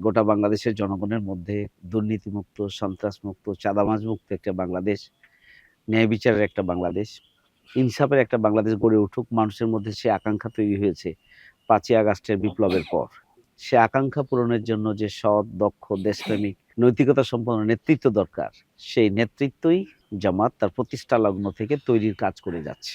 গোটা বাংলাদেশের জনগণের মধ্যে দুর্নীতিমুক্ত, সন্ত্রাসমুক্ত চাঁদামাজমুক্ত একটা বাংলাদেশ, ন্যায় বিচারের একটা বাংলাদেশ, ইনসাফের একটা বাংলাদেশ গড়ে উঠুক, মানুষের মধ্যে সে আকাঙ্ক্ষা তৈরি হয়েছে পাঁচই আগস্টের বিপ্লবের পর। সে আকাঙ্ক্ষা পূরণের জন্য যে সৎ, দক্ষ, দেশপ্রেমিক, নৈতিকতা সম্পন্ন নেতৃত্ব দরকার, সেই নেতৃত্বই জামাত তার প্রতিষ্ঠা লগ্ন থেকে তৈরির কাজ করে যাচ্ছে।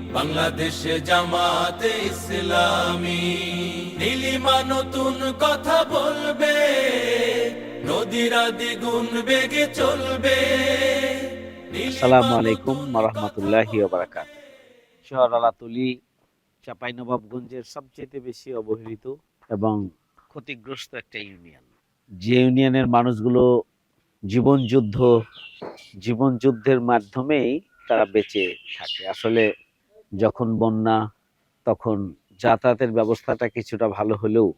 বাংলাদেশ জামাতে ইসলামী। নীলিমা নতুন কথা বলবে নদীরা দ্বিগুণ বেগে চলবে। আসসালামু আলাইকুম রহমতুল্লাহি বারাকাত শহর আলাতুলি চাঁপাইনবাবগঞ্জের সবচেয়ে বেশি অবহেলিত এবং ক্ষতিগ্রস্ত একটা ইউনিয়ন। যে ইউনিয়নের মানুষগুলো জীবন যুদ্ধ জীবন যুদ্ধের মাধ্যমেই তারা বেঁচে থাকে। আসলে যখন বন্যা, তখন যাতায়াতের ব্যবস্থাটা কিছুটা ভালো হলেও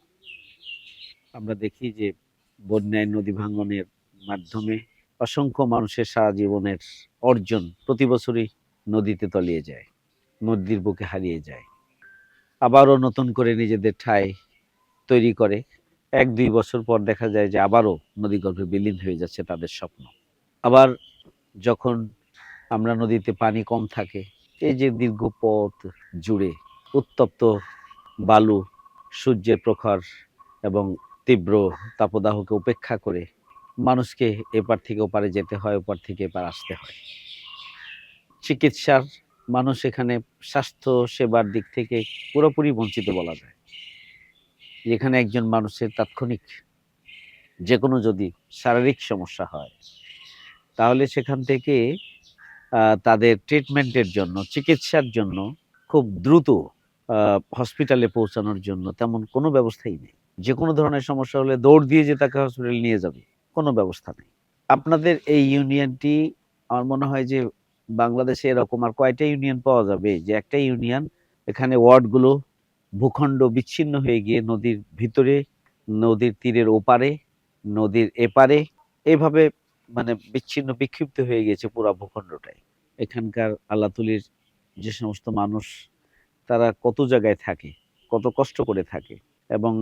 আমরা দেখি যে বন্যায় নদী ভাঙ্গনের মাধ্যমে অসংখ্য মানুষের সারা জীবনের অর্জন প্রতি বছরই নদীতে তলিয়ে যায়, নদীর বুকে হারিয়ে যায়। আবারও নতুন করে নিজেদের ঠাঁই তৈরি করে। এক দুই বছর পর দেখা যায় যে আবারও নদীগর্ভে বিলীন হয়ে যাচ্ছে তাদের স্বপ্ন। আবার যখন আমরা নদীতে পানি কম থাকে এই যে দীর্ঘ পথ জুড়ে উত্তপ্ত বালু, সূর্যের প্রখর এবং তীব্র তাপদাহকে উপেক্ষা করে মানুষকে এপার থেকে ওপারে যেতে হয়, ওপার থেকে এপার আসতে হয়। চিকিৎসার মানুষ এখানে স্বাস্থ্য সেবার দিক থেকে পুরোপুরি বঞ্চিত বলা যায়। যেখানে একজন মানুষের তাৎক্ষণিক যে কোনো যদি শারীরিক সমস্যা হয়, তাহলে সেখান থেকে তাদের ট্রিটমেন্টের জন্য, চিকিৎসার জন্য খুব দ্রুত হসপিটালে পৌঁছানোর জন্য তেমন কোনো ব্যবস্থাই নেই। যে কোনো ধরনের সমস্যা হলে দৌড় দিয়ে যে তাকে হসপিটালে নিয়ে যাবে, কোনো ব্যবস্থা নেই। আপনাদের এই ইউনিয়নটি আমার মনে হয় যে বাংলাদেশে এরকম আর কয়টা ইউনিয়ন পাওয়া যাবে? যে একটা ইউনিয়ন এখানে ওয়ার্ডগুলো ভূখণ্ড বিচ্ছিন্ন হয়ে গিয়ে নদীর ভিতরে, নদীর তীরের ওপারে, নদীর এপারে এইভাবে মানে বিচ্ছিন্ন, বিক্ষিপ্ত হয়ে গেছে পুরো ভূখণ্ডটাই। এখানকার আল্লাতুলির যে সমস্ত মানুষ, তারা কত জায়গায় থাকে, কত কষ্ট করে থাকে এবং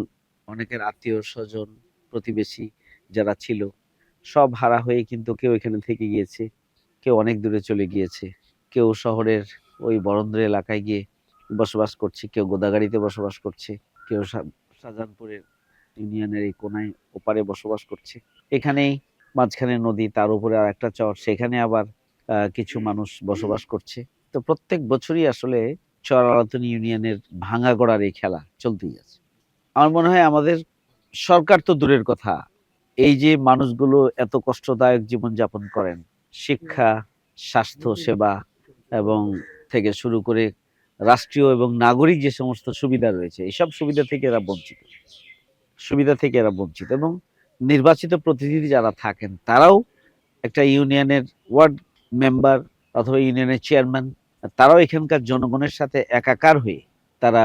অনেকের আত্মীয় স্বজন, প্রতিবেশী যারা ছিল, সব হারা হয়ে কিন্তু কেউ এখানে থেকে গিয়েছে, কেউ অনেক দূরে চলে গিয়েছে, কেউ শহরের ওই বরন্দ্র এলাকায় গিয়ে বসবাস করছে, কেউ গোদাগাড়িতে বসবাস করছে, কেউ শাহজাহানপুরের ইউনিয়নের এই কোনায় ওপারে বসবাস করছে। এখানেই মাঝখানে নদী তার উপরে আর একটা চর সেখানে আবার কিছু মানুষ বসবাস করছে। তো প্রত্যেক বছরই আসলে চর আলাতন ইউনিয়নের ভাঙা গড়ার এই খেলা চলতেই আছে। আমার মনে হয় আমাদের সরকার তো দূরের কথা। এই যে মানুষগুলো এত কষ্টদায়ক জীবন যাপন করেন শিক্ষা স্বাস্থ্য সেবা এবং থেকে শুরু করে রাষ্ট্রীয় এবং নাগরিক যে সমস্ত সুবিধা রয়েছে এইসব সুবিধা থেকে এরা বঞ্চিত। সুবিধা থেকে এরা বঞ্চিত এবং নির্বাচিত প্রতিনিধি যারা থাকেন, তারাও একটা ইউনিয়নের ওয়ার্ড মেম্বার অথবা ইউনিয়নের চেয়ারম্যান, তারাও এখানকার জনগণের সাথে একাকার হয়ে তারা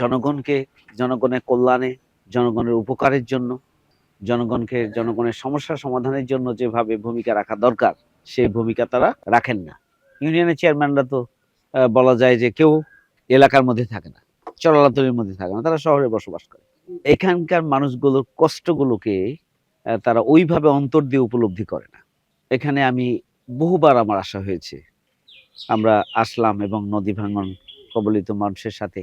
জনগণকে, জনগণের কল্যাণে, জনগণের উপকারের জন্য, জনগণকে, জনগণের সমস্যা সমাধানের জন্য যেভাবে ভূমিকা রাখা দরকার সেই ভূমিকা তারা রাখেন না। ইউনিয়নের চেয়ারম্যানরা তো বলা যায় যে কেউ এলাকার মধ্যে থাকে না, চলাচলের মধ্যে থাকে না, তারা শহরে বসবাস করে। এখানকার মানুষগুলোর কষ্টগুলোকে তারা ওইভাবে অন্তর দিয়ে উপলব্ধি করে না। এখানে আমি বহুবার আমার আসা হয়েছে, আমরা আসলাম এবং নদী ভাঙন, কবলিত মানুষের সাথে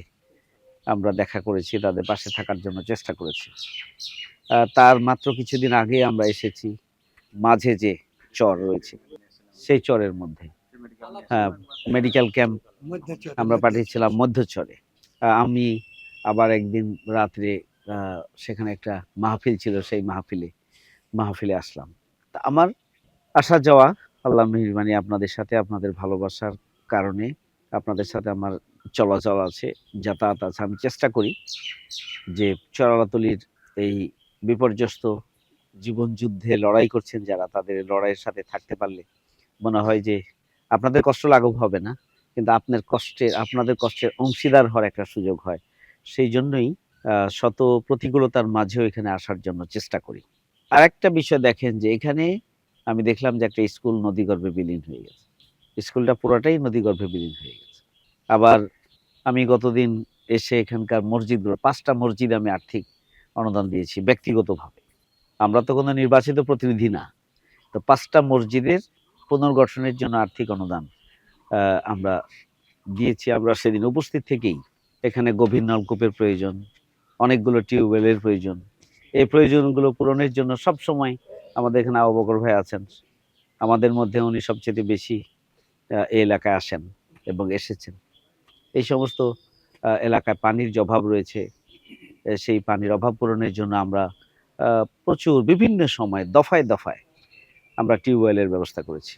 আমরা দেখা করেছি, তাদের পাশে থাকার জন্য চেষ্টা করেছি। তার মাত্র কিছুদিন আগে আমরা এসেছি, মাঝে যে চর রয়েছে, সেই চরের মধ্যে। হ্যাঁ মেডিকেল ক্যাম্প আমরা পাঠিয়েছিলাম মধ্যচরে। আমি আবার একদিন রাত্রে সেখানে একটা মাহফিল ছিল, সেই মাহফিলে মাহফিলে আসলাম। তা আমার আসা যাওয়া, আল্লাহ মেহরবানি আপনাদের সাথে, আপনাদের ভালোবাসার কারণে, আপনাদের সাথে আমার চলাচল আছে, যাতায়াত আছে। আমি চেষ্টা করি যে চরালাতলির এই বিপর্যস্ত জীবন যুদ্ধে লড়াই করছেন যারা, তাদের লড়াইয়ের সাথে থাকতে পারলে মনে হয় যে আপনাদের কষ্ট লাঘব হবে না, কিন্তু আপনার কষ্টের, আপনাদের কষ্টের অংশীদার হওয়ার একটা সুযোগ হয়। সেই জন্যই শত প্রতিকূলতার মাঝেও এখানে আসার জন্য চেষ্টা করি। আর একটা বিষয় দেখেন যে এখানে আমি দেখলাম যে একটা স্কুল নদীগর্ভে বিলীন হয়ে গেছে। স্কুলটা পুরোটাই নদীগর্ভে বিলীন হয়ে গেছে। আবার আমি গতদিন এসে এখানকার মসজিদগুলো পাঁচটা মসজিদ আমি আর্থিক অনুদান দিয়েছি ব্যক্তিগতভাবে। আমরা তো কোনো নির্বাচিত প্রতিনিধি না। তো পাঁচটা মসজিদের পুনর্গঠনের জন্য আর্থিক অনুদান আমরা দিয়েছি। আমরা সেদিন উপস্থিত থেকেই এখানে গভীর নলকূপের প্রয়োজন, অনেকগুলো টিউবওয়েলের প্রয়োজন এই প্রয়োজনগুলো পূরণের জন্য সব সময় আমাদের এখানে আবু বকর ভাই আছেন। আমাদের মধ্যে উনি সবচেয়ে বেশি এই এলাকায় আসেন এবং এসেছেন। এই সমস্ত এলাকায় পানির যে অভাব রয়েছে সেই পানির অভাব পূরণের জন্য আমরা প্রচুর বিভিন্ন সময় দফায় দফায় আমরা টিউবওয়েলের ব্যবস্থা করেছি।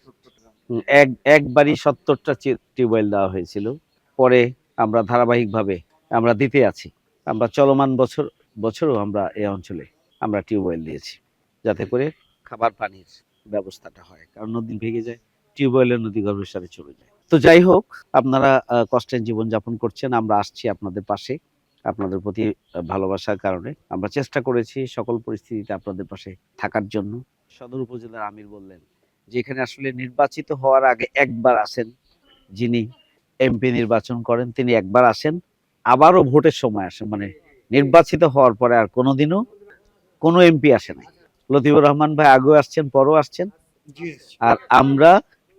এক, একবারই সত্তরটা টিউবওয়েল দেওয়া হয়েছিল। পরে আমরা ধারাবাহিকভাবে আমরা দিতে আছি। আমরা চলমান বছর বছরও আমরা এই অঞ্চলে আমরা টিউবওয়েল দিয়েছি, যাতে করে খাবার পানির ব্যবস্থাটা হয়, কারণ নদী ভেঙে যায়, টিউবওয়েলের নদী গর্ভের সাথে চলে যায়। তো যাই হোক, আপনারা কষ্টের জীবন যাপন করছেন, আমরা আসছি আপনাদের পাশে, আপনাদের প্রতি ভালোবাসার কারণে। আমরা চেষ্টা করেছি সকল পরিস্থিতিতে আপনাদের পাশে থাকার জন্য। সদর উপজেলার আমির বললেন যে এখানে আসলে নির্বাচিত হওয়ার আগে একবার আসেন যিনি এমপি নির্বাচন করেন, তিনি একবার আসেন, আবারও ভোটের সময় আসেন। মানে নির্বাচিত হওয়ার পরে আর কোনোদিনও কোনো এমপি আসে নাই। লতিফুর রহমান ভাই আগেও আসছেন পরও আসছেন। আর আমরা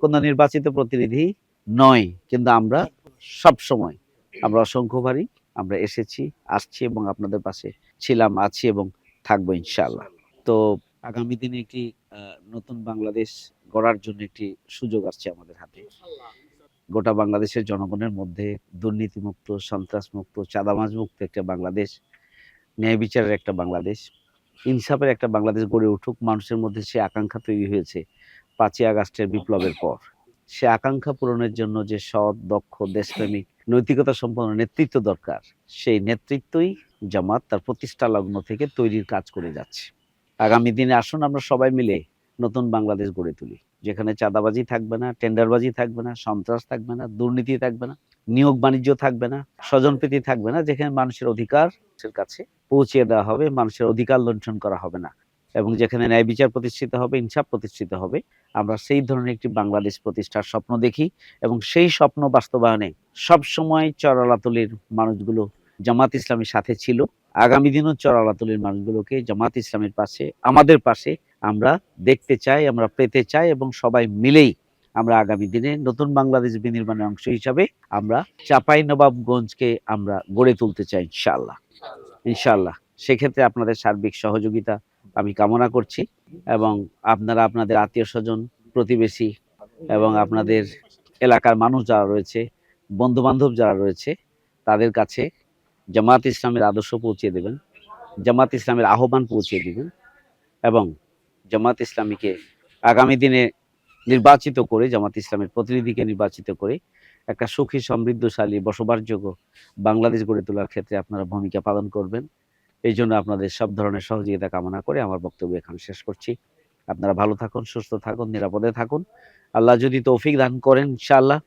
কোনো নির্বাচিত প্রতিনিধি নয় কিন্তু আমরা সব সময় আমরা অসংখ্য ভারী আমরা এসেছি আসছি এবং আপনাদের পাশে ছিলাম আছি এবং থাকব ইনশাআল্লাহ। তো আগামী দিনে একটি নতুন বাংলাদেশ গড়ার জন্য একটি সুযোগ আসছে আমাদের হাতে। গোটা বাংলাদেশের জনগণের মধ্যে দুর্নীতিমুক্ত, সন্ত্রাসমুক্ত চাঁদাবাজ মুক্ত একটা বাংলাদেশ, ন্যায় বিচারের একটা বাংলাদেশ, ইনসাফের একটা বাংলাদেশ গড়ে উঠুক, মানুষের মধ্যে সে আকাঙ্ক্ষা তৈরি হয়েছে পাঁচই আগস্টের বিপ্লবের পর। সে আকাঙ্ক্ষা পূরণের জন্য যে সৎ, দক্ষ, দেশপ্রেমিক, নৈতিকতা সম্পন্ন নেতৃত্ব দরকার, সেই নেতৃত্বই জামাত তার প্রতিষ্ঠা লগ্ন থেকে তৈরির কাজ করে যাচ্ছে। আগামী দিনে আসুন আমরা সবাই মিলে নতুন বাংলাদেশ গড়ে তুলি। যেখানে চাঁদাবাজি থাকবে না, টেন্ডারবাজি থাকবে না, সন্ত্রাস থাকবে না, দুর্নীতি থাকবে না, নিয়োগ বাণিজ্য থাকবে না স্বজনপ্রীতি থাকবে না, যেখানে মানুষের অধিকার কাছে পৌঁছিয়ে দেওয়া হবে, মানুষের অধিকার লুণ্ঠন করা হবে না। এবং যেখানে ন্যায় বিচার প্রতিষ্ঠিত হবে, ইনসাফ প্রতিষ্ঠিত হবে, আমরা সেই ধরনের একটি বাংলাদেশ প্রতিষ্ঠার স্বপ্ন দেখি এবং সেই স্বপ্ন বাস্তবায়নে সব সময় চরালাতলির মানুষগুলো জামাত ইসলামের সাথে ছিল। আগামী দিনও চরালাতলির মানুষগুলোকে জামাত ইসলামের পাশে, আমাদের পাশে আমরা দেখতে চাই, আমরা পেতে চাই এবং সবাই মিলেই আমরা আগামী দিনে নতুন বাংলাদেশ বিনির্মাণের অংশ হিসাবে আমরা চাপাই নবাবগঞ্জকে আমরা গড়ে তুলতে চাই ইনশাল্লাহ ইনশাল্লাহ সেক্ষেত্রে আপনাদের সার্বিক সহযোগিতা আমি কামনা করছি এবং আপনারা আপনাদের আত্মীয় স্বজন প্রতিবেশী এবং আপনাদের এলাকার মানুষ যারা রয়েছে বন্ধু বান্ধব যারা রয়েছে, তাদের কাছে জামাত ইসলামের আদর্শ পৌঁছে দেবেন, জামাত ইসলামের আহ্বান পৌঁছে দেবেন এবং জামাত ইসলামীকে আগামী দিনে নির্বাচিত করে, জামাত ইসলামের প্রতিনিধিকে নির্বাচিত করে একটা সুখী, সমৃদ্ধশালী, বসবাসযোগ্য বাংলাদেশ গড়ে তোলার ক্ষেত্রে আপনারা ভূমিকা পালন করবেন। এই জন্য আপনাদের সব ধরনের সহযোগিতা কামনা করে আমার বক্তব্য এখানে শেষ করছি। আপনারা ভালো থাকুন, সুস্থ থাকুন, নিরাপদে থাকুন। আল্লাহ যদি তৌফিক দান করেন, ইনশাআল্লাহ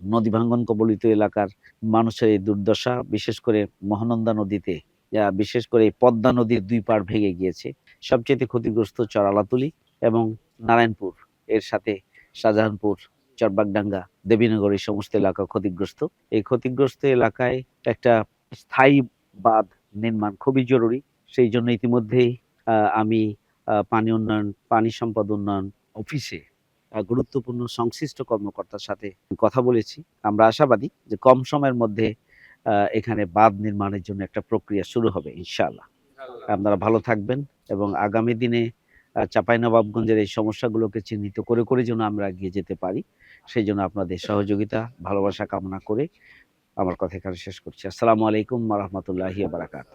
নদী ভাঙ্গন কবলিত এলাকার মানুষের এই দুর্দশা, বিশেষ করে মহানন্দা নদীতে, যা বিশেষ করে পদ্মা নদীর দুই পাড় ভেঙে গিয়েছে সবচেয়ে ক্ষতিগ্রস্ত চরালাতুলি এবং নারায়ণপুর। এর সাথে শাহজাহানপুর চরবাগডাঙ্গা দেবীনগর এই সমস্ত এলাকা ক্ষতিগ্রস্ত। এই ক্ষতিগ্রস্ত এলাকায় একটা স্থায়ী বাঁধ নির্মাণ খুবই জরুরি। সেই জন্য ইতিমধ্যেই আমি পানি উন্নয়ন, পানি সম্পদ উন্নয়ন অফিসে গুরুত্বপূর্ণ সংশ্লিষ্ট কর্মকর্তার সাথে কথা বলেছি। আমরা আশাবাদী যে কম সময়ের মধ্যে এখানে বাঁধ নির্মাণের জন্য একটা প্রক্রিয়া শুরু হবে, ইনশাআল্লাহ। আপনারা ভালো থাকবেন। এবং আগামী দিনে চাঁপাইনবাবগঞ্জের এই সমস্যাগুলোকে চিহ্নিত করে করে যেন আমরা এগিয়ে যেতে পারি সেই জন্য আপনাদের সহযোগিতা, ভালোবাসা কামনা করে আমার কথা এখানে শেষ করছি। আসসালামু আলাইকুম রহমতুল্লাহি বারাকাত